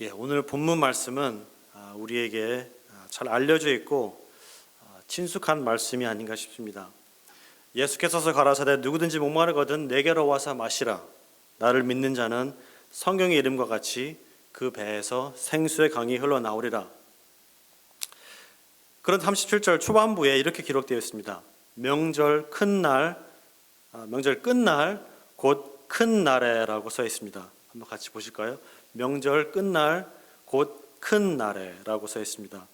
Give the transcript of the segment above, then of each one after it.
예, 오늘 본문 말씀은 아, 우리에게 아, 잘 알려져 있고 아, 친숙한 말씀이 아닌가 싶습니다. 예수께서서 가라사대 누구든지 목마르거든 내게로 와서 마시라. 나를 믿는 자는 성경의 이름과 같이 그 배에서 생수의 강이 흘러나오리라. 그런 37절 초반부에 이렇게 기록되어 있습니다. 명절 큰 날, 아, 명절 끝날 곧 큰 날에라고 써 있습니다. 한번 같이 보실까요? 명절 끝날 곧 큰 날에라고 써 있습니다.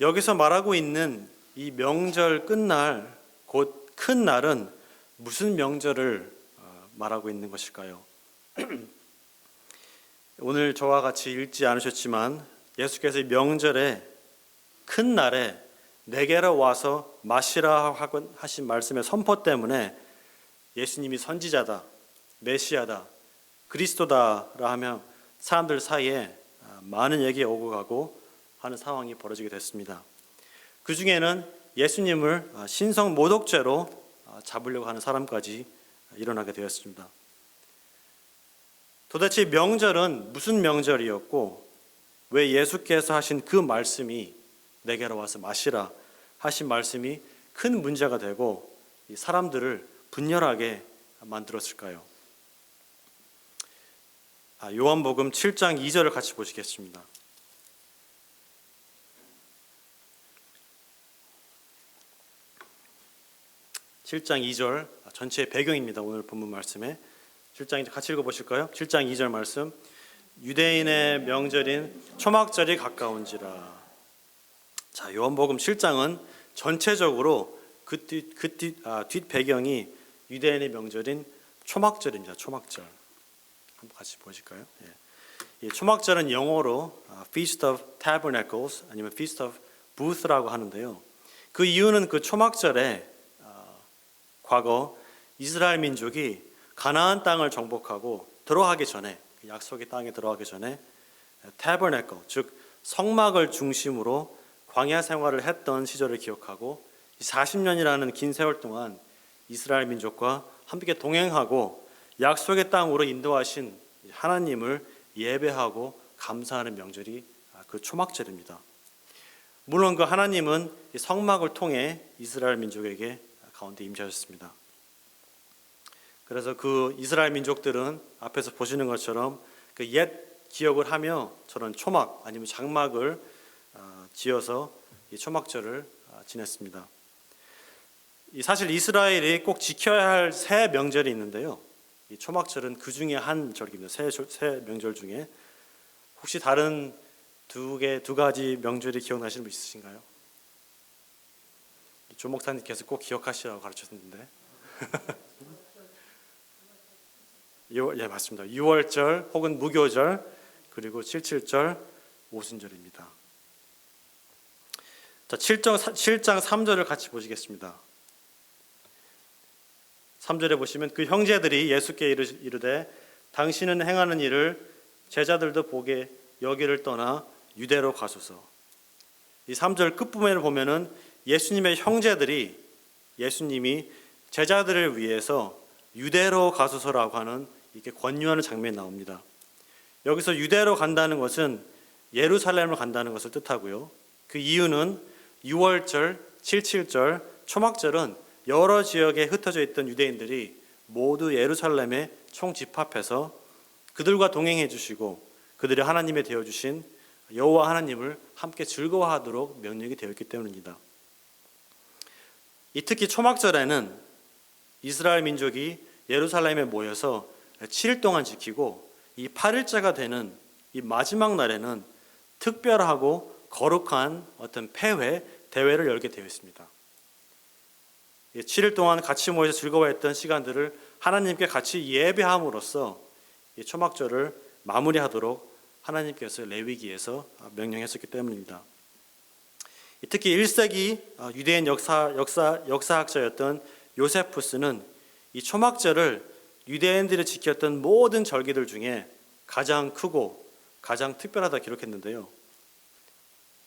여기서 말하고 있는 이 명절 끝날 곧 큰 날은 무슨 명절을 어, 말하고 있는 것일까요? 오늘 저와 같이 읽지 않으셨지만 예수께서 이 명절에 큰 날에 내게로 와서 마시라 하신 말씀의 선포 때문에 예수님이 선지자다, 메시아다, 그리스도다라 하며 사람들 사이에 아, 많은 얘기 오고 가고 하는 상황이 벌어지게 됐습니다. 그 중에는 예수님을 아, 신성 모독죄로 아, 잡으려고 하는 사람까지 일어나게 되었습니다. 도대체 명절은 무슨 명절이었고 왜 예수께서 하신 그 말씀이 내게로 와서 마시라 하신 말씀이 큰 문제가 되고 이 사람들을 분열하게 만들었을까요? 아, 요한복음 7장 2절을 같이 보시겠습니다. 7장 2절 전체의 배경입니다. 오늘 본문 말씀에 7장 같이 읽어 보실까요? 7장 2절 말씀 유대인의 명절인 초막절이 가까운지라. 자, 요한복음 7장은 전체적으로 그뒷 그뒷 아, 뒷 배경이 유대인의 명절인 초막절입니다. 초막절. 한번 같이 보실까요? 예. 이 초막절은 영어로 아, Feast of Tabernacles 아니면 Feast of Booth라고 하는데요. 그 이유는 그 초막절에 아, 과거 이스라엘 민족이 가나안 땅을 정복하고 들어가기 전에 그 약속의 땅에 들어가기 전에 타버네클 즉 성막을 중심으로 광야 생활을 했던 시절을 기억하고 40년이라는 긴 세월 동안 이스라엘 민족과 함께 동행하고 약속의 땅으로 인도하신 하나님을 예배하고 감사하는 명절이 그 초막절입니다. 물론 그 하나님은 이 성막을 통해 이스라엘 민족에게 가운데 임재하셨습니다. 그래서 그 이스라엘 민족들은 앞에서 보시는 것처럼 그 옛 기억을 하며 저런 초막 아니면 장막을 어, 지어서 이 초막절을 어, 지냈습니다. 이 사실 이스라엘이 꼭 지켜야 할새 명절이 있는데요. 이 초막절은 그 중에 한 절기입니다. 새, 새 명절 중에 혹시 다른 두 개, 두 가지 명절이 기억나시는 분 있으신가요? 조 목사님께서 꼭 기억하시라고 가르쳤는데. 6월, 예, 맞습니다. 6월절 혹은 무교절 그리고 77절 오순절입니다. 자, 7장, 7장 3절을 같이 보시겠습니다. 3절에 보시면 그 형제들이 예수께 이르되 당신은 행하는 일을 제자들도 보게 여기를 떠나 유대로 가소서. 이 3절 끝부분을 보면은 예수님의 형제들이 예수님이 제자들을 위해서 유대로 가소서라고 하는 이렇게 권유하는 장면이 나옵니다. 여기서 유대로 간다는 것은 예루살렘을 간다는 것을 뜻하고요. 그 이유는 6월절, 77절, 초막절은 여러 지역에 흩어져 있던 유대인들이 모두 예루살렘에 총집합해서 그들과 동행해 주시고 그들이 하나님의 되어 주신 여호와 하나님을 함께 즐거워하도록 명령이 되어 있기 때문입니다. 이 특히 초막절에는 이스라엘 민족이 예루살렘에 모여서 7일 동안 지키고 이 8일째가 되는 이 마지막 날에는 특별하고 거룩한 어떤 폐회 대회를 열게 되어 있습니다. 7일 동안 같이 모여서 즐거워했던 시간들을 하나님께 같이 예배함으로써 이 초막절을 마무리하도록 하나님께서 레위기에서 명령했었기 때문입니다. 특히 1세기 유대인 역사, 역사, 역사학자였던 요세푸스는 이 초막절을 유대인들이 지켰던 모든 절기들 중에 가장 크고 가장 특별하다 기록했는데요.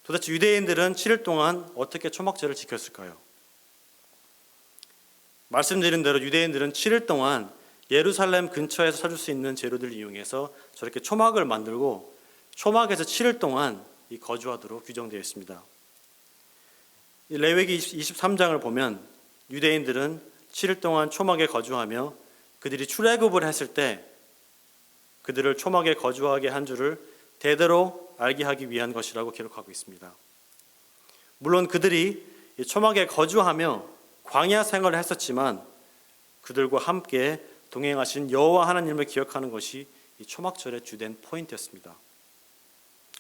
도대체 유대인들은 7일 동안 어떻게 초막절을 지켰을까요? 말씀드린 대로 유대인들은 7일 동안 예루살렘 근처에서 찾을 수 있는 재료들을 이용해서 저렇게 초막을 만들고 초막에서 7일 동안 이 거주하도록 규정되어 있습니다. 이 레위기 23장을 보면 유대인들은 7일 동안 초막에 거주하며 그들이 출애굽을 했을 때 그들을 초막에 거주하게 한 줄을 대대로 알게 하기 위한 것이라고 기록하고 있습니다. 물론 그들이 이 초막에 거주하며 광야 생활을 했었지만 그들과 함께 동행하신 여호와 하나님을 기억하는 것이 이 초막절의 주된 포인트였습니다.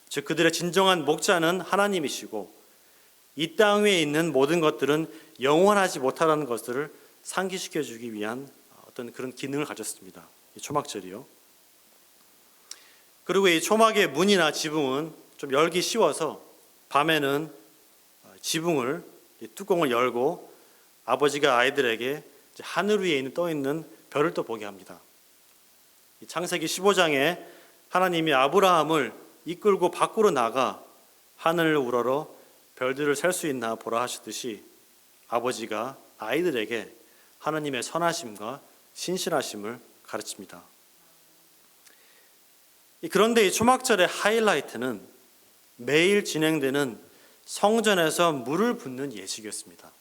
즉 그들의 진정한 목자는 하나님이시고 이 땅 위에 있는 모든 것들은 영원하지 못하다는 것을 상기시켜 주기 위한 어떤 그런 기능을 가졌습니다. 이 초막절이요. 그리고 이 초막의 문이나 지붕은 좀 열기 쉬워서 밤에는 지붕을 이 뚜껑을 열고 아버지가 아이들에게 하늘 위에 있는 떠 있는 별을 또 보게 합니다. 이 창세기 15장에 하나님이 아브라함을 이끌고 밖으로 나가 하늘을 우러러 별들을 셀 수 있나 보라 하셨듯이 아버지가 아이들에게 하나님의 선하심과 신실하심을 가르칩니다. 그런데 이 초막절의 하이라이트는 매일 진행되는 성전에서 물을 붓는 예식이었습니다.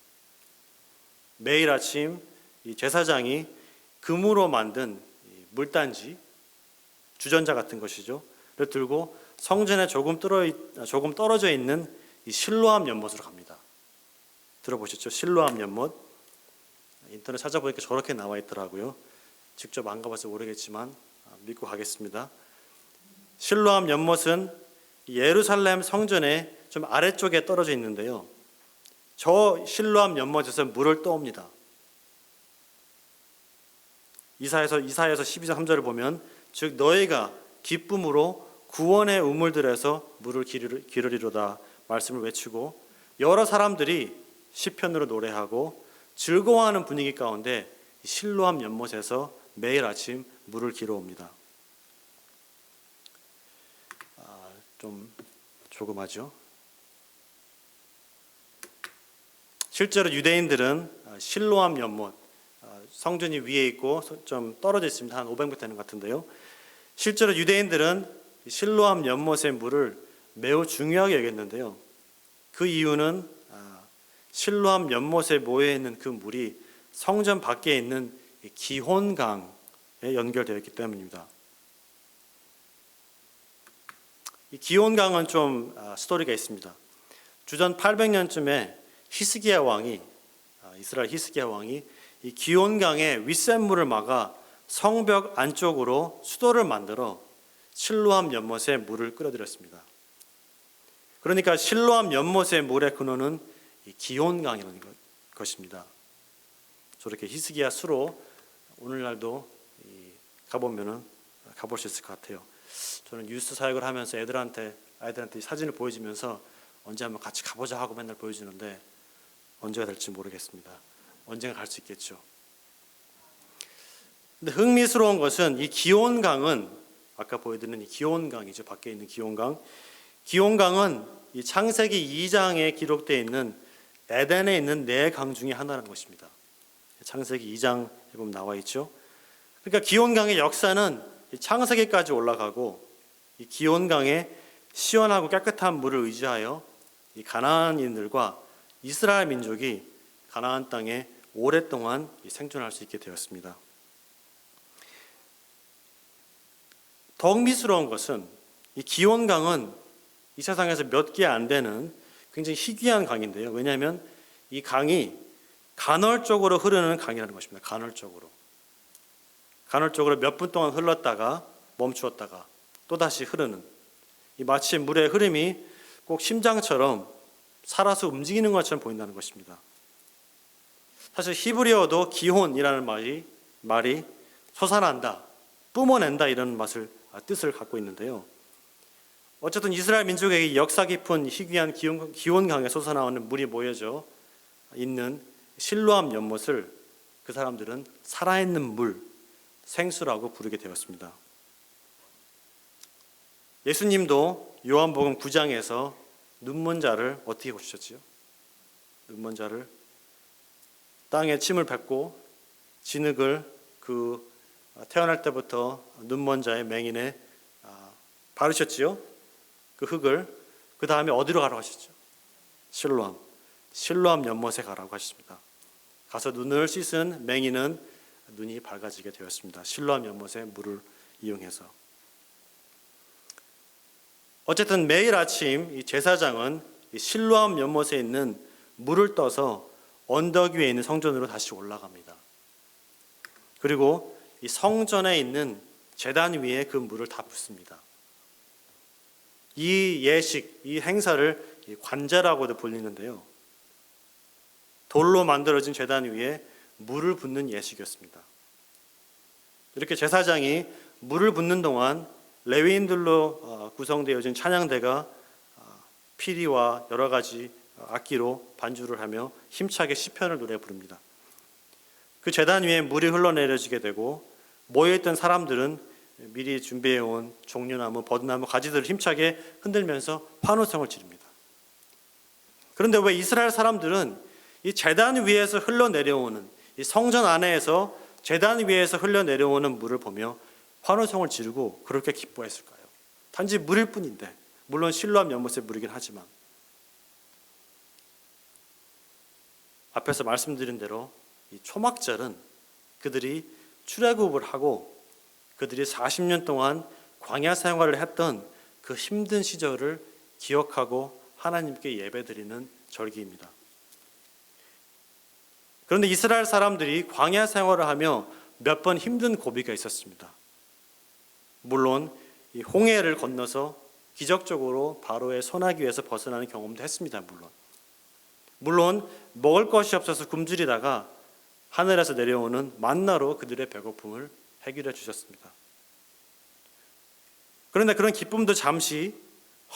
매일 아침 이 제사장이 금으로 만든 물단지 주전자 같은 것이죠. 를 들고 성전에 조금 떨어 조금 떨어져 있는 이 실로암 연못으로 갑니다. 들어보셨죠? 실로암 연못. 인터넷 찾아보니까 저렇게 나와 있더라고요. 직접 안 가봐서 모르겠지만 믿고 가겠습니다. 실로암 연못은 예루살렘 성전의 좀 아래쪽에 떨어져 있는데요. 저 실로암 연못에서 물을 떠옵니다. 이사에서 이사에서 12장 3절을 보면 즉 너희가 기쁨으로 구원의 우물들에서 물을 기르리로다 말씀을 외치고 여러 사람들이 시편으로 노래하고 즐거워하는 분위기 가운데 실로암 연못에서 매일 아침 물을 길어옵니다. 아, 좀 조금하죠. 실제로 유대인들은 실로암 연못 성전이 위에 있고 좀 떨어져 있습니다. 한 500m 되는 것 같은데요. 실제로 유대인들은 실로암 연못의 물을 매우 중요하게 여겼는데요. 그 이유는 실로암 연못에 모여 있는 그 물이 성전 밖에 있는 기혼강에 연결되어 있기 때문입니다. 이 기혼강은 좀 스토리가 있습니다. 주전 800년쯤에 히스기야 왕이 이스라엘 히스기야 왕이 이 기온강의 윗샘물을 막아 성벽 안쪽으로 수도를 만들어 실로암 연못에 물을 끌어들였습니다. 그러니까 실로암 연못의 물의 근원은 기온강이라는 것입니다. 저렇게 히스기야 수로 오늘날도 가보면은 가볼 수 있을 것 같아요. 저는 뉴스 사역을 하면서 애들한테 아이들한테 사진을 보여주면서 언제 한번 같이 가보자 하고 맨날 보여주는데 언제가 될지 모르겠습니다. 언젠가 갈 수 있겠죠. 근데 흥미스러운 것은 이 기온강은 아까 보여드린 이 기온강이죠. 밖에 있는 기온강. 기온강은 이 창세기 2장에 기록되어 있는 에덴에 있는 네 강 중에 하나라는 것입니다. 창세기 2장에 보면 나와 있죠. 그러니까 기온강의 역사는 창세기까지 올라가고 이 기온강의 시원하고 깨끗한 물을 의지하여 이 가나안인들과 이스라엘 민족이 가나안 땅에 오랫동안 생존할 수 있게 되었습니다. 더욱 미스러운 것은 이 기원강은 이 세상에서 몇 개 안 되는 굉장히 희귀한 강인데요. 왜냐하면 이 강이 간헐적으로 흐르는 강이라는 것입니다. 간헐적으로. 간헐적으로 몇 분 동안 흘렀다가 멈추었다가 또 다시 흐르는 이 마치 물의 흐름이 꼭 심장처럼 살아서 움직이는 것처럼 보인다는 것입니다. 사실 히브리어도 기혼이라는 말이 말이 솟아난다, 뿜어낸다 이런 맛을 아, 뜻을 갖고 있는데요. 어쨌든 이스라엘 민족에게 역사 깊은 희귀한 기온, 기온강에 솟아나오는 물이 모여져 있는 실로암 연못을 그 사람들은 살아있는 물, 생수라고 부르게 되었습니다. 예수님도 요한복음 9장에서 눈먼 자를 어떻게 보셨지요? 눈먼 자를 땅에 침을 뱉고 진흙을 그 태어날 때부터 눈먼 자의 맹인에 아, 바르셨지요. 그 흙을 그 다음에 어디로 가라고 하셨죠? 실로암. 실로암 연못에 가라고 하십니다. 가서 눈을 씻은 맹인은 눈이 밝아지게 되었습니다. 실로암 연못에 물을 이용해서. 어쨌든 매일 아침 이 제사장은 이 실로암 연못에 있는 물을 떠서 언덕 위에 있는 성전으로 다시 올라갑니다. 그리고 이 성전에 있는 제단 위에 그 물을 다 붓습니다. 이 예식, 이 행사를 이 관제라고도 불리는데요. 돌로 만들어진 제단 위에 물을 붓는 예식이었습니다. 이렇게 제사장이 물을 붓는 동안 레위인들로 어, 구성되어진 찬양대가 어, 피리와 여러 가지 악기로 반주를 하며 힘차게 시편을 노래 부릅니다. 그 제단 위에 물이 흘러내려지게 되고 모여있던 사람들은 미리 준비해온 종려나무, 버드나무 가지들을 힘차게 흔들면서 환호성을 지릅니다. 그런데 왜 이스라엘 사람들은 이 제단 위에서 흘러내려오는 이 성전 안에에서 제단 위에서 흘러내려오는 물을 보며 환호성을 지르고 그렇게 기뻐했을까요? 단지 물일 뿐인데 물론 실로암 연못의 물이긴 하지만 앞에서 말씀드린 대로 이 초막절은 그들이 출애굽을 하고 그들이 40년 동안 광야 생활을 했던 그 힘든 시절을 기억하고 하나님께 예배드리는 절기입니다. 그런데 이스라엘 사람들이 광야 생활을 하며 몇 번 힘든 고비가 있었습니다. 물론 이 홍해를 건너서 기적적으로 바로의 소나기에서 벗어나는 경험도 했습니다. 물론 물론 먹을 것이 없어서 굶주리다가 하늘에서 내려오는 만나로 그들의 배고픔을 해결해 주셨습니다. 그런데 그런 기쁨도 잠시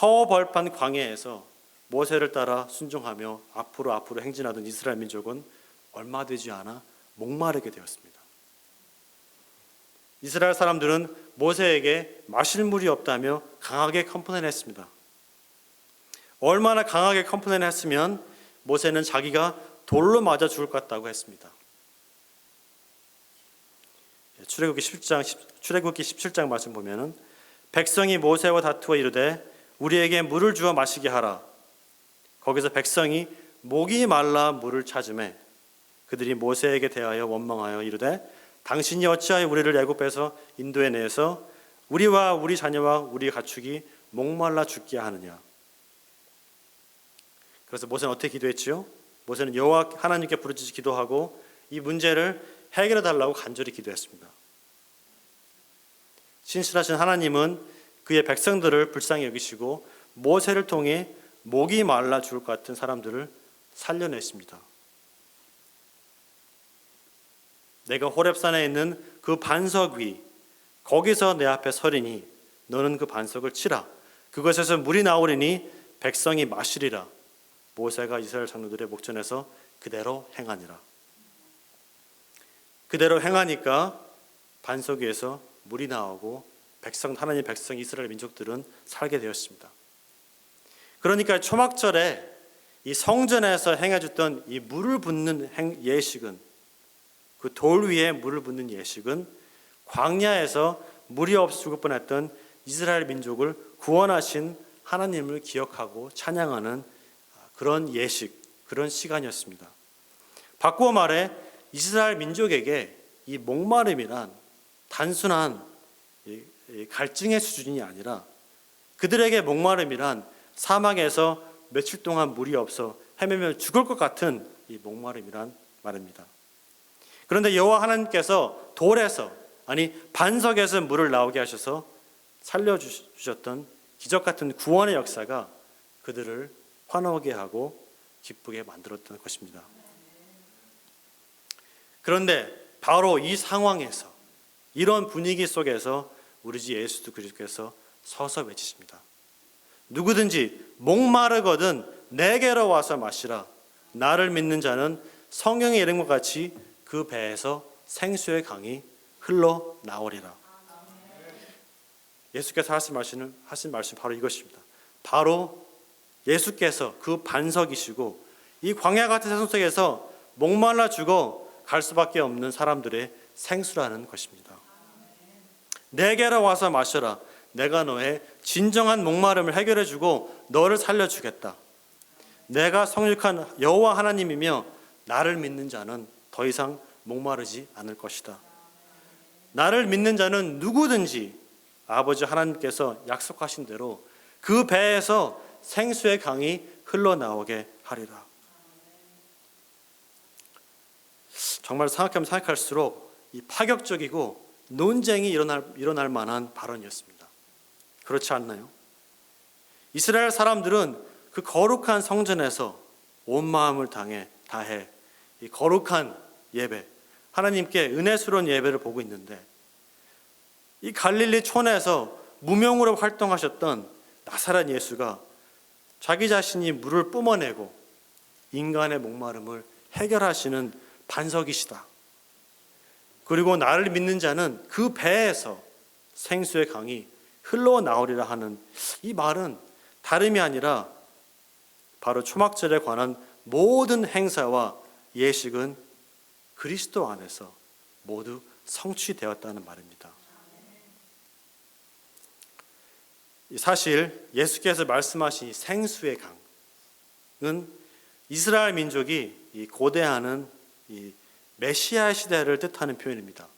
허벌판 광야에서 모세를 따라 순종하며 앞으로 앞으로 행진하던 이스라엘 민족은 얼마 되지 않아 목마르게 되었습니다. 이스라엘 사람들은 모세에게 마실 물이 없다며 강하게 컴플레인했습니다. 얼마나 강하게 컴플레인했으면 모세는 자기가 돌로 맞아 죽을 것 같다고 했습니다. 예, 출애굽기 17장 출애굽기 17장 말씀 보면은 백성이 모세와 다투어 이르되 우리에게 물을 주어 마시게 하라. 거기서 백성이 목이 말라 물을 찾음에 그들이 모세에게 대하여 원망하여 이르되 당신이 어찌하여 우리를 애굽에서 인도에 내서 우리와 우리 자녀와 우리 가축이 목말라 죽게 하느냐. 그래서 모세는 어떻게 기도했지요? 모세는 여호와 하나님께 부르짖어 기도하고 이 문제를 해결해 달라고 간절히 기도했습니다. 신실하신 하나님은 그의 백성들을 불쌍히 여기시고 모세를 통해 목이 말라 죽을 것 같은 사람들을 살려냈습니다. 내가 호렙산에 있는 그 반석 위 거기서 내 앞에 서리니 너는 그 반석을 치라. 그것에서 물이 나오리니 백성이 마시리라. 모세가 이스라엘 장로들의 목전에서 그대로 행하니라. 그대로 행하니까 반석 위에서 물이 나오고 백성 하나님 백성 이스라엘 민족들은 살게 되었습니다. 그러니까 초막절에 이 성전에서 행해줬던 이 물을 붓는 행, 예식은 그 돌 위에 물을 붓는 예식은 광야에서 물이 없어 죽을 뻔했던 이스라엘 민족을 구원하신 하나님을 기억하고 찬양하는 그런 예식, 그런 시간이었습니다. 바꾸어 말해 이스라엘 민족에게 이 목마름이란 단순한 갈증의 수준이 아니라 그들에게 목마름이란 사막에서 며칠 동안 물이 없어 헤매며 죽을 것 같은 이 목마름이란 말입니다. 그런데 여호와 하나님께서 돌에서 아니 반석에서 물을 나오게 하셔서 살려 주셨던 기적 같은 구원의 역사가 그들을 환호하게 하고 기쁘게 만들었던 것입니다. 그런데 바로 이 상황에서 이런 분위기 속에서 우리 주 예수 그리스도께서 서서 외치십니다. 누구든지 목마르거든 내게로 와서 마시라. 나를 믿는 자는 성경의 이름과 같이 그 배에서 생수의 강이 흘러 나오리라. 예수께서 하신 말씀 하신 말씀 바로 이것입니다. 바로 예수께서 그 반석이시고 이 광야 같은 세상 속에서 목말라 죽어 갈 수밖에 없는 사람들의 생수라는 것입니다. 내게로 와서 마셔라. 내가 너의 진정한 목마름을 해결해 주고 너를 살려 주겠다. 내가 성육한 여호와 하나님이며 나를 믿는 자는 더 이상 목마르지 않을 것이다. 나를 믿는 자는 누구든지 아버지 하나님께서 약속하신 대로 그 배에서 생수의 강이 흘러나오게 하리라. 정말 생각하면 생각할수록 이 파격적이고 논쟁이 일어날, 일어날 만한 발언이었습니다. 그렇지 않나요? 이스라엘 사람들은 그 거룩한 성전에서 온 마음을 당해 다해 이 거룩한 예배, 하나님께 은혜스러운 예배를 보고 있는데 이 갈릴리 촌에서 무명으로 활동하셨던 나사렛 예수가 자기 자신이 물을 뿜어내고 인간의 목마름을 해결하시는 반석이시다. 그리고 나를 믿는 자는 그 배에서 생수의 강이 흘러나오리라 하는 이 말은 다름이 아니라 바로 초막절에 관한 모든 행사와 예식은 그리스도 안에서 모두 성취되었다는 말입니다. 사실 예수께서 말씀하신 이 생수의 강은 이스라엘 민족이 이 고대하는 이 메시아 시대를 뜻하는 표현입니다.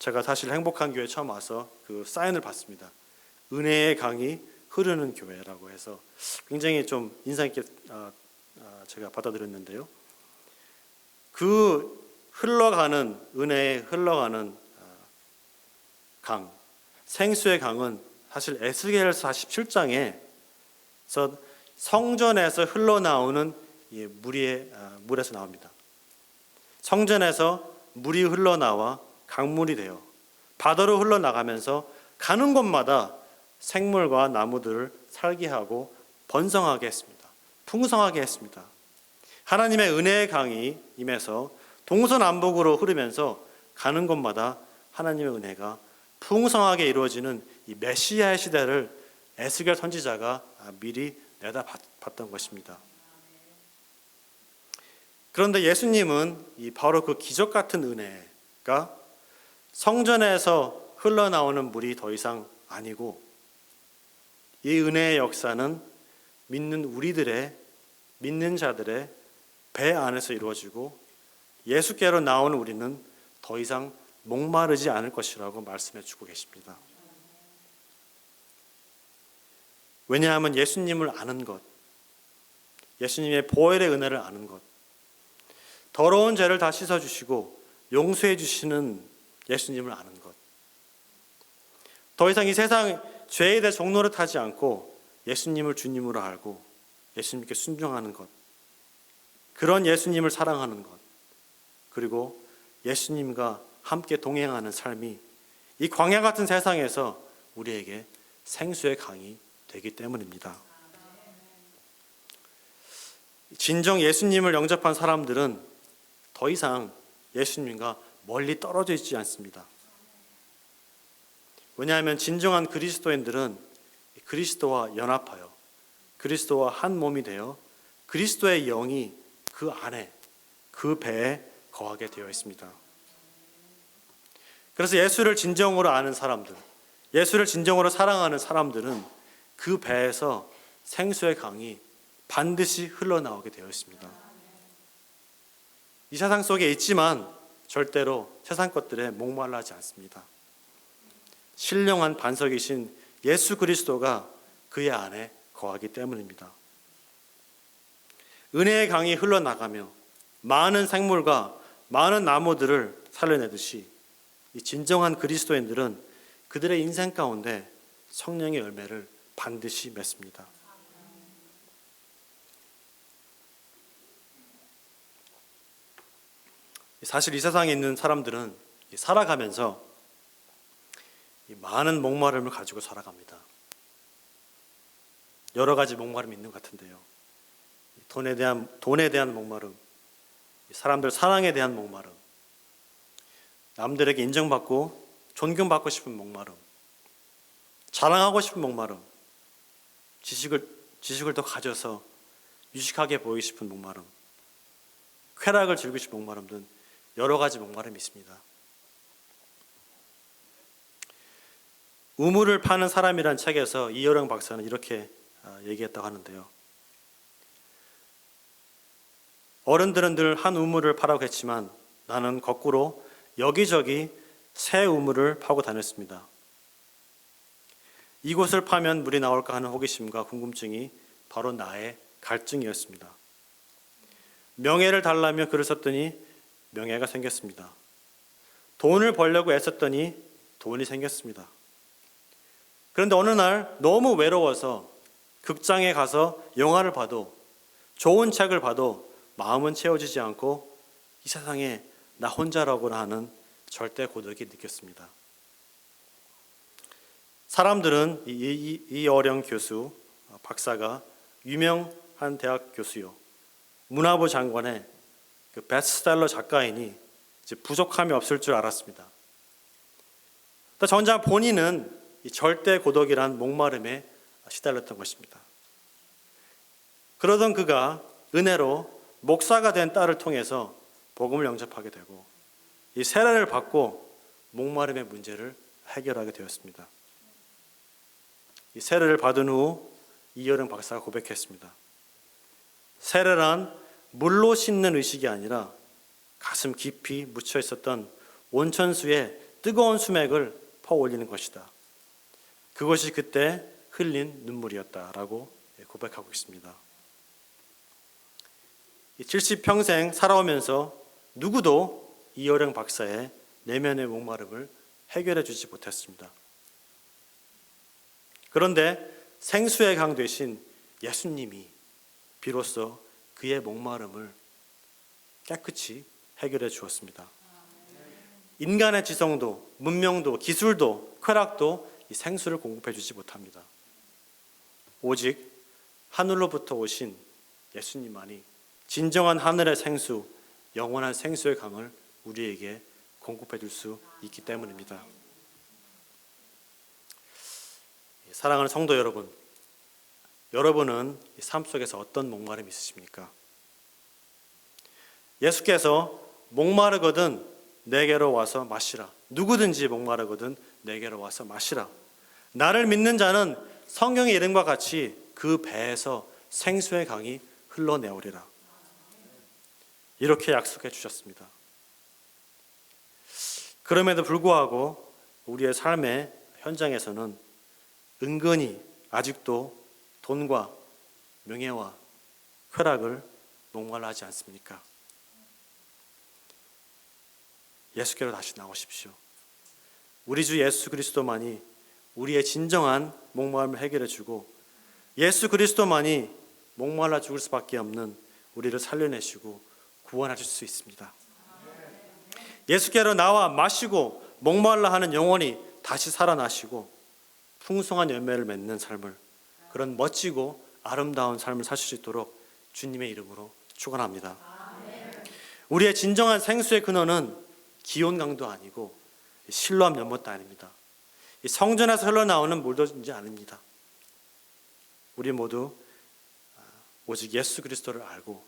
제가 사실 행복한 교회 처음 와서 그 사인을 봤습니다. 은혜의 강이 흐르는 교회라고 해서 굉장히 좀 인상 아, 아, 제가 받아들였는데요. 그 흘러가는 은혜의 흘러가는 아, 강, 생수의 강은 사실 에스겔서 47장에서 성전에서 흘러나오는 이 물이 아, 물에서 나옵니다. 성전에서 물이 흘러나와 강물이 되어 바다로 흘러나가면서 가는 곳마다 생물과 나무들을 살게 하고 번성하게 했습니다. 풍성하게 했습니다. 하나님의 은혜의 강이 임해서 동서남북으로 흐르면서 가는 곳마다 하나님의 은혜가 풍성하게 이루어지는 이 메시아의 시대를 에스겔 선지자가 미리 내다봤던 것입니다. 그런데 예수님은 이 바로 그 기적 같은 은혜가 성전에서 흘러나오는 물이 더 이상 아니고 이 은혜의 역사는 믿는 우리들의 믿는 자들의 배 안에서 이루어지고 예수께로 나오는 우리는 더 이상 목마르지 않을 것이라고 말씀해 주고 계십니다. 왜냐하면 예수님을 아는 것, 예수님의 보혈의 은혜를 아는 것, 더러운 죄를 다 씻어 주시고 용서해 주시는 예수님을 아는 것. 더 이상 이 세상 죄에 대해 종로를 타지 않고 예수님을 주님으로 알고 예수님께 순종하는 것. 그런 예수님을 사랑하는 것. 그리고 예수님과 함께 동행하는 삶이 이 광야 같은 세상에서 우리에게 생수의 강이 되기 때문입니다. 진정 예수님을 영접한 사람들은 더 이상 예수님과 멀리 떨어져 있지 않습니다. 왜냐하면 진정한 그리스도인들은 그리스도와 연합하여 그리스도와 한 몸이 되어 그리스도의 영이 그 안에 그 배에 거하게 되어 있습니다. 그래서 예수를 진정으로 아는 사람들, 예수를 진정으로 사랑하는 사람들은 그 배에서 생수의 강이 반드시 흘러나오게 되어 있습니다. 이 세상 속에 있지만 절대로 세상 것들에 목말라하지 않습니다. 신령한 반석이신 예수 그리스도가 그의 안에 거하기 때문입니다. 은혜의 강이 흘러나가며 많은 생물과 많은 나무들을 살려내듯이 이 진정한 그리스도인들은 그들의 인생 가운데 성령의 열매를 반드시 맺습니다. 사실 이 세상에 있는 사람들은 살아가면서 많은 목마름을 가지고 살아갑니다. 여러 가지 목마름이 있는 것 같은데요. 돈에 대한 돈에 대한 목마름, 사람들 사랑에 대한 목마름, 남들에게 인정받고 존경받고 싶은 목마름, 자랑하고 싶은 목마름, 지식을 지식을 더 가져서 유식하게 보이고 싶은 목마름, 쾌락을 즐기고 싶은 목마름 등 여러 가지 목마름이 있습니다. 우물을 파는 사람이란 책에서 이여령 박사는 이렇게 아, 얘기했다고 하는데요. 어른들은 늘 한 우물을 파라고 했지만 나는 거꾸로 여기저기 새 우물을 파고 다녔습니다. 이곳을 파면 물이 나올까 하는 호기심과 궁금증이 바로 나의 갈증이었습니다. 명예를 달라며 글을 썼더니 명예가 생겼습니다. 돈을 벌려고 애썼더니 돈이 생겼습니다. 그런데 어느 날 너무 외로워서 극장에 가서 영화를 봐도 좋은 책을 봐도 마음은 채워지지 않고 이 세상에 나 혼자라고나 하는 절대 고독이 느꼈습니다. 사람들은 이, 이, 이 어령 교수 어, 박사가 유명한 대학 교수요 문화부 장관의 그 베스트셀러 작가이니 부족함이 없을 줄 알았습니다. 또 정작 본인은 이 절대 고독이란 목마름에 시달렸던 것입니다. 그러던 그가 은혜로 목사가 된 딸을 통해서 복음을 영접하게 되고 이 세례를 받고 목마름의 문제를 해결하게 되었습니다. 이 세례를 받은 후 이여름 박사가 고백했습니다. 세례란 물로 씻는 의식이 아니라 가슴 깊이 묻혀 있었던 온천수에 뜨거운 수맥을 퍼올리는 것이다. 그것이 그때 흘린 눈물이었다라고 고백하고 있습니다. 70평생 살아오면서 누구도 이여령 박사의 내면의 목마름을 해결해 주지 못했습니다. 그런데 생수의 강 되신 예수님이 비로소 그의 목마름을 깨끗이 해결해 주었습니다. 인간의 지성도, 문명도, 기술도, 쾌락도 이 생수를 공급해 주지 못합니다. 오직 하늘로부터 오신 예수님만이 진정한 하늘의 생수, 영원한 생수의 강을 우리에게 공급해 줄 수 있기 때문입니다. 사랑하는 성도 여러분, 여러분은 삶 속에서 어떤 목마름이 있으십니까? 예수께서 목마르거든 내게로 와서 마시라. 누구든지 목마르거든 내게로 와서 마시라. 나를 믿는 자는 성경의 이름과 같이 그 배에서 생수의 강이 흘러내오리라. 이렇게 약속해 주셨습니다. 그럼에도 불구하고 우리의 삶의 현장에서는 은근히 아직도 돈과 명예와 쾌락을 목말라 하지 않습니까? 예수께로 다시 나오십시오. 우리 주 예수 그리스도만이 우리의 진정한 목마름을 해결해 주고 예수 그리스도만이 목말라 죽을 수밖에 없는 우리를 살려내시고 구원하실 수 있습니다. 예수께로 나와 마시고 목말라 하는 영혼이 다시 살아나시고 풍성한 열매를 맺는 삶을 그런 멋지고 아름다운 삶을 사실 수 있도록 주님의 이름으로 축원합니다. 우리의 진정한 생수의 근원은 기온 강도 아니고 신로함 연못도 아닙니다. 성전에서 흘러나오는 물도인지 아닙니다. 우리 모두 오직 예수 그리스도를 알고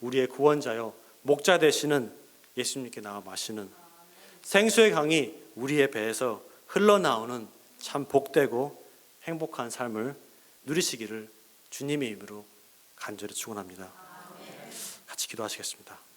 우리의 구원자요 목자 되시는 예수님께 나와 마시는 생수의 강이 우리의 배에서 흘러나오는 참 복되고 행복한 삶을 누리시기를 주님의 이름으로 간절히 축원합니다. 같이 기도하시겠습니다.